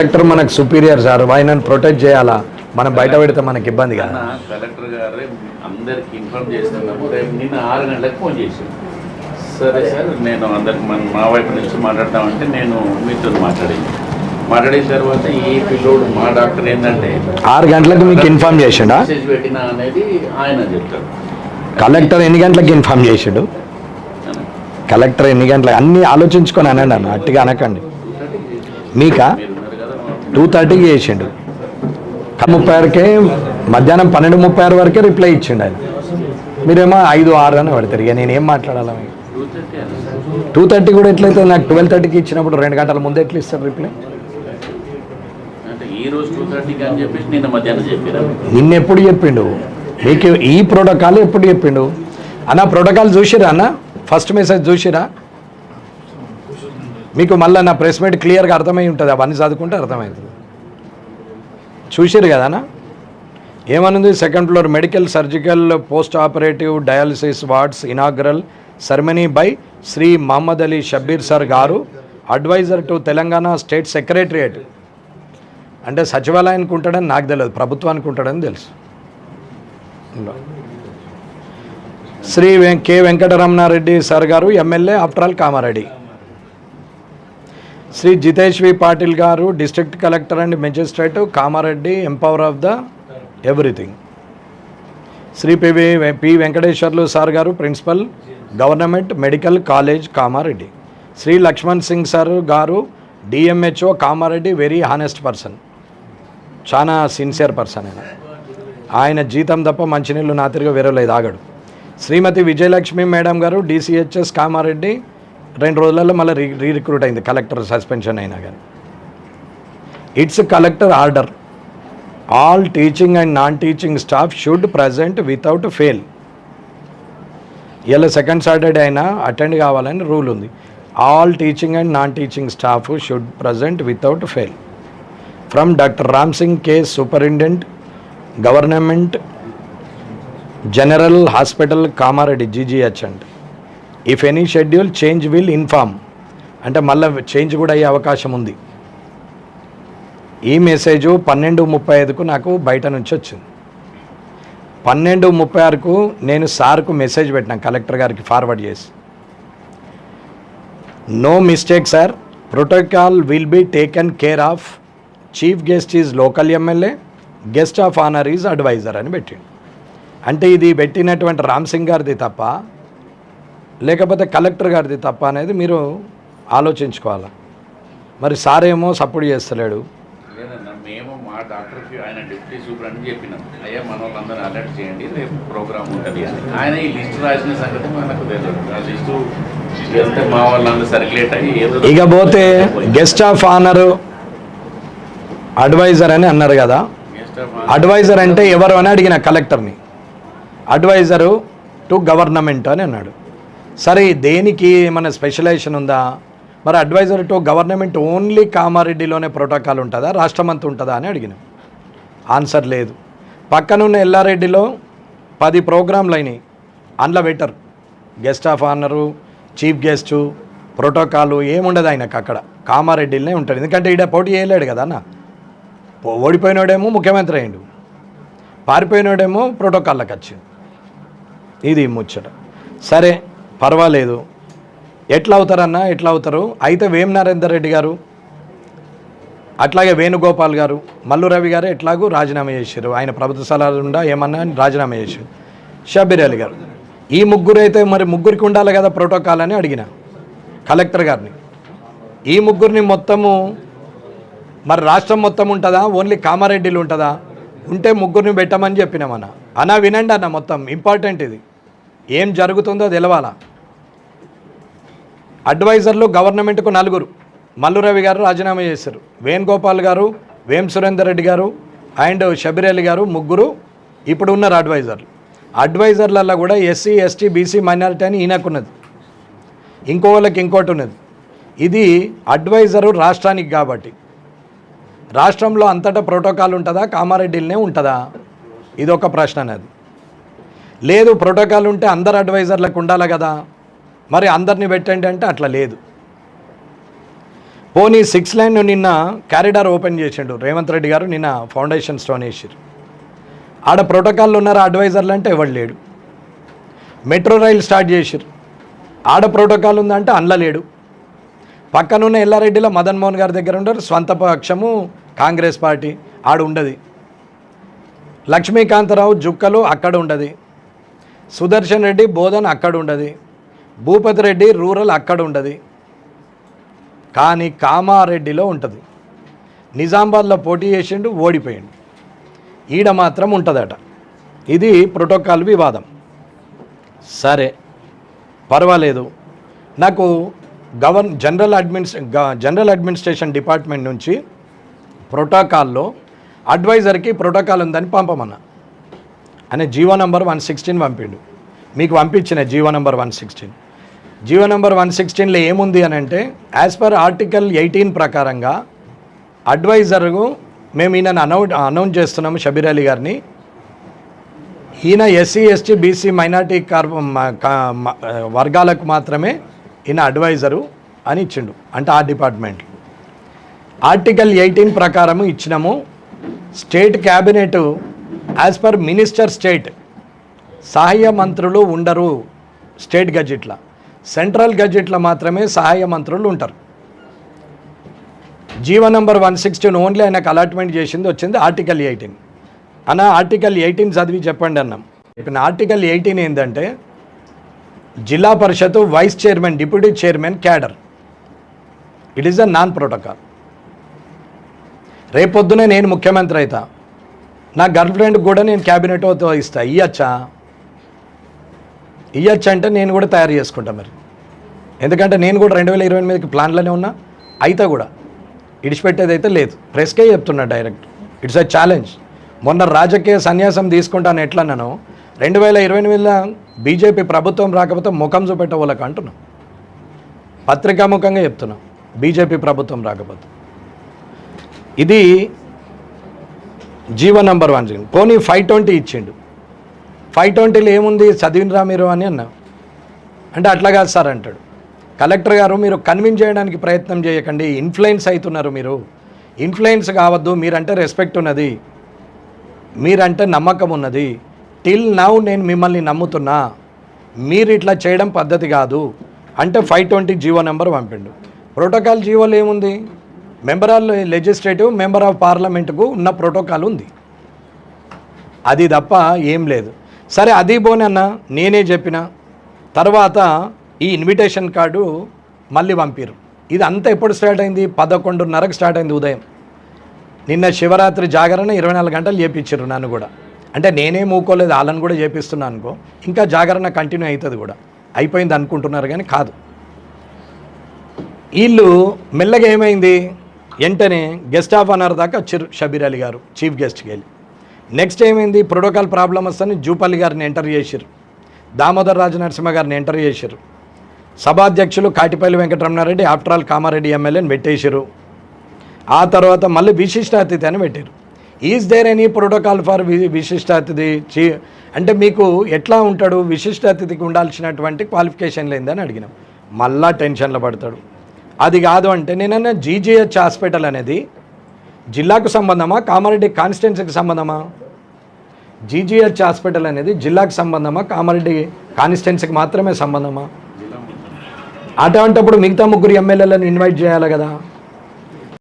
Collector మనకు superior sir ఆయనను protect చేయాలా? మనం బయట పెడితే మనకి ఇబ్బంది కదా. కలెక్టర్ గారే అందరికి ఇన్ఫార్మ్ చేస్తున్నాము రేపు నిన్న ఆరు గంటలకు ఫోన్ చేసాను సరే సార్ నేను అందరికి మన మా వైపు నుంచి మాట్లాడతామంటే నేను మీతో మాట్లాడింది. మాట్లాడిన తర్వాత ఈ పిల్లోడు మా డాక్టర్ ఏంటంటే ఆరు గంటలకు మీకు ఇన్ఫార్మ్ చేసిండా? మెసేజ్ పెట్టినా అనేది ఆయన చెప్తాడు. కలెక్టర్ ఎన్ని గంటలకు ఇన్ఫార్మ్ చేసిండు? కలెక్టర్ ఎన్ని గంటలకు అన్ని ఆలోచించుకొని అనండి అన్న అట్టిగా అనకండి. మీకా? టూ థర్టీకి చేసిండు. ముప్పై ఆరుకే మధ్యాహ్నం పన్నెండు ముప్పై ఆరు వరకే రిప్లై ఇచ్చిండు ఆయన. మీరేమో ఐదు ఆరు అని పడతారు. ఇక నేనేం మాట్లాడాలి మీకు? టూ థర్టీ కూడా ఎట్లయితే నాకు ట్వెల్వ్ థర్టీకి ఇచ్చినప్పుడు రెండు గంటల ముందు ఎట్లా ఇస్తారు రిప్లై నిన్న ఎప్పుడు చెప్పిండు? మీకు ఈ ప్రోటోకాల్ ఎప్పుడు చెప్పిండు? అన్న ప్రోటోకాల్ చూసిరా అన్న? ఫస్ట్ మెసేజ్ చూసిరా మీకు మళ్ళీ నా ప్రెస్ మీట్ క్లియర్గా అర్థమై ఉంటుంది అవన్నీ చదువుకుంటే అర్థమవుతుంది చూసిరు కదానా ఏమనుంది? Second floor medical surgical post operative dialysis wards inaugural ceremony by Shri Mohammed Ali Shabbir sir గారు adviser to Telangana state secretariat అంటే సచివాలయానికి ఉంటాడని నాకు తెలియదు ప్రభుత్వానికి ఉంటాడని తెలుసు. శ్రీ వెం- కె వెంకటరమణారెడ్డి సార్ గారు MLA after all Kamareddy. Shri Jitesh V Patil గారు district collector and magistrate Kamareddy empower of the everything. Shri PV P Venkateswarlu sir గారు principal government medical college Kamareddy. Shri Laxman Singh sir గారు DMHO Kamareddy very honest person. చాలా sincere person ఆయన. ఆయన జీతం తప్ప మంచినీళ్ళు నాతిరిగా వేరే లేదు ఆగడు. శ్రీమతి విజయలక్ష్మి మేడం గారు డిసిహెచ్ఎస్ కామారెడ్డి రెండు రోజులలో మళ్ళీ రీ రీ రిక్రూట్ అయింది కలెక్టర్ సస్పెన్షన్ అయినా కానీ. It's collector order all teaching and non teaching staff should present without fail ఇలా సెకండ్ సాటర్డే అయినా అటెండ్ కావాలని రూల్ ఉంది. All teaching and non teaching staff should present without fail from doctor Ram Singh K superintendent government general hospital Kamareddy GGH and if any schedule change will inform అంటే మళ్ళీ change కూడా అయ్యే అవకాశం ఉంది. ఈ message పన్నెండు ముప్పై ఐదుకు నాకు బయట నుంచి వచ్చింది. పన్నెండు ముప్పై ఆరుకు నేను సార్కు మెసేజ్ పెట్టినాను కలెక్టర్ గారికి ఫార్వర్డ్ చేసి. No mistake sir protocol will be taken care of chief guest is local MLA guest of honour is adviser అని పెట్టిండు. అంటే ఇది పెట్టినటువంటి రామ్ సింగ్ గారిది తప్ప లేకపోతే కలెక్టర్ గారిది తప్ప అనేది మీరు ఆలోచించుకోవాలి? మరి సార్ ఏమో సపోర్ట్ చేస్తలేడు. లేదన్నా మేము మా డాక్టర్కి ఆయన డిప్యూటీ సూపరింటెండెంట్ చెప్పినాం. అయ్యా మన వాళ్ళందరూ అలర్ట్ చేయండి రేపు ప్రోగ్రామ్ ఉంటుంది అని. ఆయన ఈ లిస్ట్ రాసిన సంగతి మనకు తెలియదు. ఆ లిస్టు వెళ్తే మా వాళ్ళందరూ సర్క్యులేట్ అయ్యి ఏదో ఇక పోతే గెస్ట్ ఆఫ్ ఆనర్ అడ్వైజర్ అని అన్నారు కదా. అడ్వైజర్ అంటే ఎవరు అని అడిగిన కలెక్టర్ని. అడ్వైజరు టు గవర్నమెంట్ అని అన్నాడు. సరే దేనికి మన స్పెషలైజేషన్ ఉందా? మరి అడ్వైజర్ టు గవర్నమెంట్ ఓన్లీ కామారెడ్డిలోనే ప్రోటోకాల్ ఉంటుందా? రాష్ట్రమంతా ఉంటుందా అని అడిగిన. ఆన్సర్ లేదు. పక్కనున్న ఎల్లారెడ్డిలో పది ప్రోగ్రాంలు అయినాయి. అందులో better guest of honour chief guest protocol ఏముండదు ఆయనకు అక్కడ. కామారెడ్డిలోనే ఉంటాడు ఎందుకంటే ఈడ పోటీ చేయలేడు కదా అన్న. ఓడిపోయినోడేమో ముఖ్యమంత్రి అయ్యిండు. పారిపోయినోడేమో ప్రోటోకాల్లోకి వచ్చింది ఇది ముచ్చట. సరే పర్వాలేదు. ఎట్లా అవుతారన్నా ఎట్లా అవుతారు అయితే వేం నరేందర్ రెడ్డి గారు అట్లాగే వేణుగోపాల్ గారు మల్లు రవి గారు ఎట్లాగూ రాజీనామా చేశారు. ఆయన ప్రభుత్వ సలహాలు ఏమన్నా అని రాజీనామా చేశారు. షబీర్ అలీ గారు ఈ ముగ్గురు అయితే మరి ముగ్గురికి ఉండాలి కదా ప్రోటోకాల్ అని అడిగిన కలెక్టర్ గారిని. ఈ ముగ్గురిని మొత్తము మరి రాష్ట్రం మొత్తం ఉంటుందా? ఓన్లీ కామారెడ్డిలు ఉంటుందా? ఉంటే ముగ్గురిని పెట్టమని చెప్పినామన్న అన్న వినండి అన్న మొత్తం ఇంపార్టెంట్ ఇది. ఏం జరుగుతుందో తెలవాలా? అడ్వైజర్లు గవర్నమెంట్కు నలుగురు. మల్లు రవి గారు రాజీనామా చేశారు. వేణుగోపాల్ గారు వేం సురేందర్ రెడ్డి గారు అండ్ షబీర్ అలీ గారు ముగ్గురు ఇప్పుడు ఉన్నారు అడ్వైజర్లు. అడ్వైజర్లలో కూడా ఎస్సీ ఎస్టీ బీసీ మైనారిటీ అని ఈయనకున్నది. ఇంకో వాళ్ళకి ఇంకోటి ఉన్నది ఇది అడ్వైజరు రాష్ట్రానికి కాబట్టి. రాష్ట్రంలో అంతటా ప్రోటోకాల్ ఉంటుందా? కామారెడ్డిలోనే ఉంటుందా? ఇది ఒక ప్రశ్న అనేది. లేదు ప్రోటోకాల్ ఉంటే అందరు అడ్వైజర్లకు ఉండాలి కదా? మరి అందరిని పెట్టండి అంటే అట్లా లేదు. పోనీ సిక్స్ లైన్ నిన్న క్యారిడార్ ఓపెన్ చేసిండు. రేవంత్ రెడ్డి గారు నిన్న ఫౌండేషన్ స్టోన్ వేసారు ఆడ ప్రోటోకాల్ ఉన్నారా అడ్వైజర్లు అంటే ఎవడు లేడు. మెట్రో రైలు స్టార్ట్ చేసిరు ఆడ ప్రోటోకాల్ ఉందంటే అందులో లేడు. పక్కనున్న ఎల్లారెడ్డిలో మదన్ మోహన్ గారి దగ్గర ఉండరు స్వంత పక్షము కాంగ్రెస్ పార్టీ ఆడ ఉండదు. లక్ష్మీకాంతరావు జుక్కలు అక్కడ ఉండదు. సుదర్శన్ రెడ్డి బోధన్ అక్కడ ఉండదు. భూపతి రెడ్డి రూరల్ అక్కడ ఉండదు కానీ కామారెడ్డిలో ఉంటుంది. నిజామాబాద్లో పోటీ చేసిండు ఓడిపోయిండు. ఈడ మాత్రం ఉంటుందట. ఇది ప్రోటోకాల్ వివాదం. సరే పర్వాలేదు. నాకు గవర్న జనరల్ అడ్మినిస్ గ- జనరల్ అడ్మినిస్ట్రేషన్ డిపార్ట్మెంట్ నుంచి ప్రోటోకాల్లో అడ్వైజర్కి ప్రోటోకాల్ ఉందని పంపమన్నా. అనే జీవో నంబర్ వన్ సిక్స్టీన్ పంపిండు. మీకు పంపించిన GO number one sixteen. GO number one సిక్స్టీన్లో ఏముంది అని అంటే యాజ్ పర్ ఆర్టికల్ ఎయిటీన్ ప్రకారంగా అడ్వైజర్కు మేము ఈయన అనౌ అనౌన్స్ చేస్తున్నాము షబీర్ అలీ గారిని. ఈయన ఎస్సీ ఎస్టీ బీసీ మైనార్టీ కార్ వర్గాలకు మాత్రమే ఈయన అడ్వైజరు అని ఇచ్చిండు అంటే ఆ డిపార్ట్మెంట్. ఆర్టికల్ ఎయిటీన్ ప్రకారము ఇచ్చినాము. State cabinet as per minister state సహాయ మంత్రులు ఉండరు స్టేట్ గడ్జెట్లో సెంట్రల్ గడ్జెట్లో మాత్రమే సహాయ మంత్రులు ఉంటారు. GO number one sixteen only ఆయనకు అలాట్మెంట్ చేసింది వచ్చింది ఆర్టికల్ ఎయిటీన్. అన్న ఆర్టికల్ ఎయిటీన్ చదివి చెప్పండి అన్నాం. ఇప్పుడు ఆర్టికల్ ఎయిటీన్ ఏంటంటే Zilla Parishad vice chairman deputy chairman cadre. It is a non protocol రేపొద్దునే నేను ముఖ్యమంత్రి అవుతా నా గర్ల్ ఫ్రెండ్ కూడా నేను క్యాబినెట్ ఇస్తా. ఇయ్యచ్చా? ఇవ్వచ్చు అంటే నేను కూడా తయారు చేసుకుంటా మరి. ఎందుకంటే నేను కూడా రెండు వేల ఇరవై ఎనిమిదికి ప్లాన్లోనే ఉన్నా. అయితే కూడా ఇడిచిపెట్టేది అయితే లేదు. ప్రెస్కే చెప్తున్నా డైరెక్ట్. It's a challenge. మొన్న రాజకీయ సన్యాసం తీసుకుంటాను ఎట్లా నేను రెండు వేల ఇరవై ఎనిమిదిలో బీజేపీ ప్రభుత్వం రాకపోతే ముఖం చూపెట్ట వాళ్ళకి అంటున్నా. పత్రికాముఖంగా చెప్తున్నా. బీజేపీ ప్రభుత్వం రాకపోతే. ఇది జీవో నంబర్ వన్. పోనీ ఫైవ్ ట్వంటీ ఇచ్చిండు. ఫైవ్ ట్వంటీలో ఏముంది? చదివినరా మీరు అని అన్నా. అంటే అట్లా కాదు సార్ అంటాడు. కలెక్టర్ గారు మీరు కన్విన్స్ చేయడానికి ప్రయత్నం చేయకండి. ఇన్ఫ్లుయెన్స్ అవుతున్నారు మీరు. ఇన్ఫ్లుయెన్స్ కావద్దు. మీరంటే రెస్పెక్ట్ ఉన్నది. మీరంటే నమ్మకం ఉన్నది. టిల్ నౌ నేను మిమ్మల్ని నమ్ముతున్నా. మీరు ఇట్లా చేయడం పద్ధతి కాదు. అంటే ఫైవ్ ట్వంటీ జీవో నెంబర్ పంపిండు. ప్రోటోకాల్ జీవోలు ఏముంది? Member of legislative member of పార్లమెంటుకు ఉన్న ప్రోటోకాల్ ఉంది. అది తప్ప ఏం లేదు. సరే అది పోనన్నా నేనే చెప్పిన. తర్వాత ఈ ఇన్విటేషన్ కార్డు మళ్ళీ పంపిరు. ఇది అంతా ఎప్పుడు స్టార్ట్ అయింది? పదకొండున్నరకు స్టార్ట్ అయింది ఉదయం. నిన్న శివరాత్రి జాగరణ ఇరవై నాలుగు గంటలు చేపించారు నన్ను కూడా. అంటే నేనే మూకోలేదు వాళ్ళని కూడా చేపిస్తున్నాను అనుకో. ఇంకా జాగరణ కంటిన్యూ అవుతుంది కూడా. అయిపోయింది అనుకుంటున్నారు కానీ కాదు. వీళ్ళు మెల్లగా ఏమైంది? వెంటనే గెస్ట్ ఆఫ్ ఆనర్ దాకా వచ్చారు షబీర్ అలీ గారు చీఫ్ గెస్ట్కి వెళ్ళి. నెక్స్ట్ ఏమైంది? ప్రోటోకాల్ ప్రాబ్లం వస్తని జూపల్లి గారిని ఎంటర్ చేశారు దామోదర్ రాజు నరసింహ గారిని ఎంటర్ చేశారు సభాధ్యక్షులు కాటిపల్లి వెంకటరమణారెడ్డి ఆఫ్టర్ ఆల్ కామారెడ్డి ఎమ్మెల్యేని పెట్టేశారు ఆ తర్వాత మళ్ళీ విశిష్ట అతిథి అని పెట్టారు is there any protocol for విశిష్ట అతిథి? చీ అంటే మీకు ఎట్లా ఉంటాడు? విశిష్ట అతిథికి ఉండాల్సినటువంటి క్వాలిఫికేషన్ లేదని అడిగినాం. మళ్ళా టెన్షన్లో పడతాడు. అది కాదు అంటే నేనన్నా జీజీహెచ్ హాస్పిటల్ అనేది జిల్లాకు సంబంధమా? కామారెడ్డి కాన్స్టిట్యున్సీకి సంబంధమా? జీజీహెచ్ హాస్పిటల్ అనేది జిల్లాకు సంబంధమా కామారెడ్డి కాన్స్టిట్యున్సీకి మాత్రమే సంబంధమా? అటువంటిప్పుడు మిగతా ముగ్గురు ఎమ్మెల్యేలను ఇన్వైట్ చేయాలి కదా.